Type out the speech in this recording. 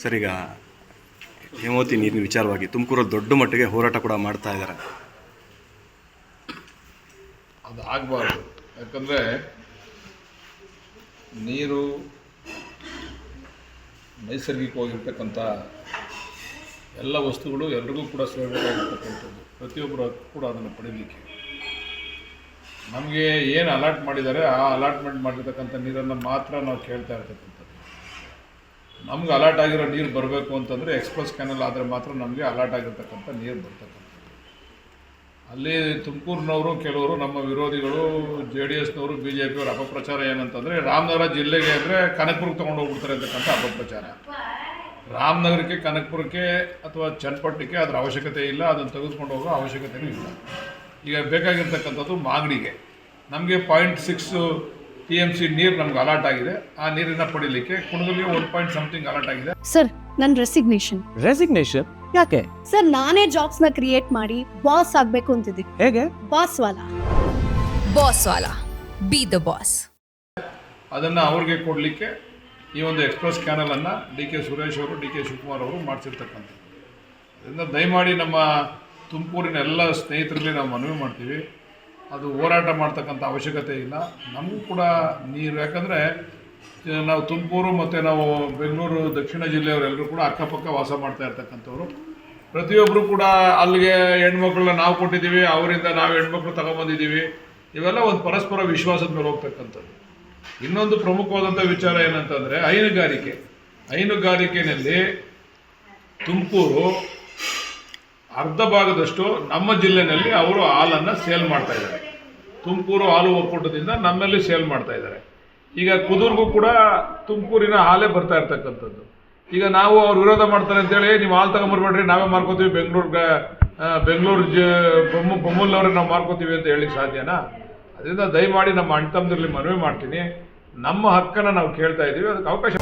Sir ಈಗ ಹೇಮಾವತಿ ನೀರಿನ ವಿಚಾರವಾಗಿ ತುಮಕೂರಲ್ಲಿ ದೊಡ್ಡ ಮಟ್ಟಿಗೆ ಹೋರಾಟ ಕೂಡ ಮಾಡ್ತಾ ಇದ್ದಾರೆ ಅದು ಆಗಬಾರ್ದು. ಯಾಕಂದರೆ ನೀರು ನೈಸರ್ಗಿಕವಾಗಿರ್ತಕ್ಕಂಥ ಎಲ್ಲ ವಸ್ತುಗಳು ಎಲ್ರಿಗೂ ಕೂಡ ಸೇರಬೇಕಾಗಿರ್ತಕ್ಕಂಥದ್ದು. ಪ್ರತಿಯೊಬ್ಬರು ಕೂಡ ಅದನ್ನು ಪಡೀಲಿಕ್ಕೆ ನಮಗೆ ಏನು ಅಲಾಟ್ ಮಾಡಿದ್ದಾರೆ ಆ ಅಲಾಟ್ಮೆಂಟ್ ಮಾಡಿರ್ತಕ್ಕಂಥ ನೀರನ್ನು ಮಾತ್ರ ನಾವು ಕೇಳ್ತಾ ಇರ್ತಕ್ಕಂಥದ್ದು. ನಮ್ಗೆ ಅಲರ್ಟ್ ಆಗಿರೋ ನೀರು ಬರಬೇಕು ಅಂತಂದರೆ ಎಕ್ಸ್ಪ್ರೆಸ್ ಕ್ಯಾನಲ್ ಆದರೆ ಮಾತ್ರ ನಮಗೆ ಅಲರ್ಟ್ ಆಗಿರ್ತಕ್ಕಂಥ ನೀರು ಬರ್ತಕ್ಕಂಥದ್ದು. ಅಲ್ಲಿ ತುಮಕೂರಿನವರು, ಕೆಲವರು ನಮ್ಮ ವಿರೋಧಿಗಳು, ಜೆ ಡಿ ಎಸ್ನವರು, ಬಿ ಜೆ ಪಿಯವರು ಅಪಪ್ರಚಾರ ಏನಂತಂದರೆ ರಾಮನಗರ ಜಿಲ್ಲೆಗೆ ಅಂದರೆ ಕನಕಪುರಕ್ಕೆ ತೊಗೊಂಡು ಹೋಗ್ಬಿಡ್ತಾರೆ ಅಂತಕ್ಕಂಥ ಅಪಪ್ರಚಾರ. ರಾಮನಗರಕ್ಕೆ, ಕನಕಪುರಕ್ಕೆ ಅಥವಾ ಚನ್ನಪಟ್ಟಣಕ್ಕೆ ಅದರ ಅವಶ್ಯಕತೆ ಇಲ್ಲ, ಅದನ್ನು ತೆಗೆದುಕೊಂಡು ಹೋಗೋ ಅವಶ್ಯಕತೆಯೂ ಇಲ್ಲ. ಈಗ ಬೇಕಾಗಿರ್ತಕ್ಕಂಥದ್ದು ಮಾಗಡಿಗೆ. ನಮಗೆ point six T M C ನೀರು ನಮ್ಗೆ ಅಲರ್ಟ್ ಆಗಿದೆ. ಆ ನೀರಿನ ಪಡಿಲಿಕ್ಕೆ ಕುಣಗಲ್ಗೆ ಒನ್ ಪಾಯಿಂಟ್ ಸಮಥಿಂಗ್ ಅಲರ್ಟ್ ಆಗಿದೆ. ಸರ್ ನನ್ನ ರೆಸಿಗ್ನೇಷನ್ ರೆಸಿಗ್ನೇಷನ್ ಯಾಕೆ? ಸರ್ ನಾನೇ ಜಾಬ್ಸ್ನ ಕ್ರಿಯೇಟ್ ಮಾಡಿ ಬಾಸ್ ಆಗ್ಬೇಕು ಅಂತಿದ್ದೀನಿ ಹೇಗೆ? ಬಾಸ್ ವಾಲ. ಬಾಸ್ ವಾಲಾ. ಬಿ ದ ಬಾಸ್ ಅದನ್ನು ಅವ್ರಿಗೆ ಕೊಡಲಿಕ್ಕೆ ಈ ಒಂದು ಎಕ್ಸ್ಪ್ರೆಸ್ ಕ್ಯಾನಲನ್ನು ಡಿ ಕೆ ಸುರೇಶ್ ಅವರು ಡಿ ಕೆ ಶಿವಕುಮಾರ್ ಅವರು ಮಾಡಿಸಿರ್ತಕ್ಕಂಥದ್ದು. ಅದರಿಂದ ದಯಮಾಡಿ ನಮ್ಮ ತುಮಕೂರಿನ ಎಲ್ಲ ಸ್ನೇಹಿತರಲ್ಲಿ ನಾವು ಮನವಿ ಮಾಡ್ತೀವಿ. ಅದು ಹೋರಾಟ ಮಾಡ್ತಕ್ಕಂಥ ಅವಶ್ಯಕತೆ ಇಲ್ಲ. ನಮಗೂ ಕೂಡ ನೀರು, ಯಾಕಂದರೆ, ನಾವು ತುಮಕೂರು ಮತ್ತು ನಾವು ಬೆಂಗಳೂರು, ದಕ್ಷಿಣ ಜಿಲ್ಲೆಯವರೆಲ್ಲರೂ ಕೂಡ ಅಕ್ಕಪಕ್ಕ ವಾಸ ಮಾಡ್ತಾ ಇರ್ತಕ್ಕಂಥವ್ರು. ಪ್ರತಿಯೊಬ್ಬರು ಕೂಡ ಅಲ್ಲಿಗೆ ಹೆಣ್ಮಕ್ಳನ್ನ ನಾವು ಕೊಟ್ಟಿದ್ದೀವಿ, ಅವರಿಂದ ನಾವು ಹೆಣ್ಮಕ್ಳು ತಗೊಂಬಂದಿದ್ದೀವಿ ಇವೆಲ್ಲ ಒಂದು ಪರಸ್ಪರ ವಿಶ್ವಾಸದ ಮೇಲೆ ಹೋಗ್ತಕ್ಕಂಥದ್ದು. ಇನ್ನೊಂದು ಪ್ರಮುಖವಾದಂಥ ವಿಚಾರ ಏನಂತಂದರೆ, ಹೈನುಗಾರಿಕೆ. ಹೈನುಗಾರಿಕೆಯಲ್ಲಿ ತುಮಕೂರು ಅರ್ಧ ಭಾಗದಷ್ಟು ನಮ್ಮ ಜಿಲ್ಲೆನಲ್ಲಿ ಅವರು ಹಾಲನ್ನು ಸೇಲ್ ಮಾಡ್ತಾ ಇದ್ದಾರೆ. ತುಮಕೂರು ಹಾಲು ಒಕ್ಕೂಟದಿಂದ ನಮ್ಮಲ್ಲಿ ಸೇಲ್ ಮಾಡ್ತಾ ಇದ್ದಾರೆ. ಈಗ ಕುದೂರ್ಗೂ ಕೂಡ ತುಮಕೂರಿನ ಹಾಲೇ ಬರ್ತಾ ಇರ್ತಕ್ಕಂಥದ್ದು. ಈಗ ನಾವು ಅವ್ರು ವಿರೋಧ ಮಾಡ್ತಾರೆ ಅಂತೇಳಿ ನೀವು ಹಾಲು ತಗೊಂಬರ್ಬೇಡ್ರಿ, ನಾವೇ ಮಾರ್ಕೋತೀವಿ ಬೆಂಗಳೂರಿಗೆ ಬೆಂಗಳೂರು ಜ ಬೊಮ್ಮ ಬೊಮ್ಮಲ್ನವ್ರಿಗೆ ನಾವು ಮಾರ್ಕೋತೀವಿ ಅಂತ ಹೇಳಿ ಸಾಧ್ಯನಾ? ಅದರಿಂದ ದಯಮಾಡಿ ನಮ್ಮ ಅಣ್ಣ ತಮ್ಮದಿರಲಿ ಮನವಿ ಮಾಡ್ತೀನಿ. ನಮ್ಮ ಹಕ್ಕನ್ನು ನಾವು ಕೇಳ್ತಾ ಇದ್ದೀವಿ, ಅದಕ್ಕೆ ಅವಕಾಶ